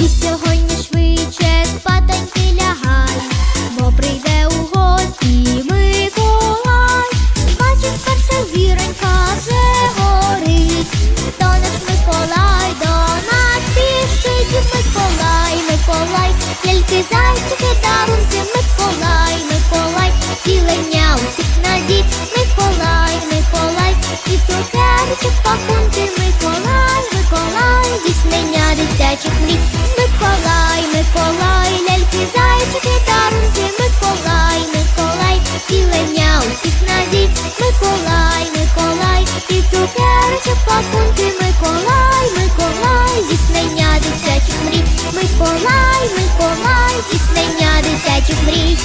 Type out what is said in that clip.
І сьогодні швидше спатоньки лягай, бо прийде у гості Миколай. Бачиш, перша зіронька вже горить, то наш Миколай до нас спішить. Миколай, Миколай, тільки зайчики, дарунки, Миколай, Миколай, цілення усіх надій, Миколай, Миколай, і цукерочок пакунки, дитячих мрій, Миколай, Миколай, ляльки, зайчики, дарунки, Миколай, Миколай, цілення усіх надій, Миколай, Миколай, і цукерочок пакунки, Миколай, Миколай, здійснення дитячих мрій, Миколай, Миколай, здійснення дитячих мрій.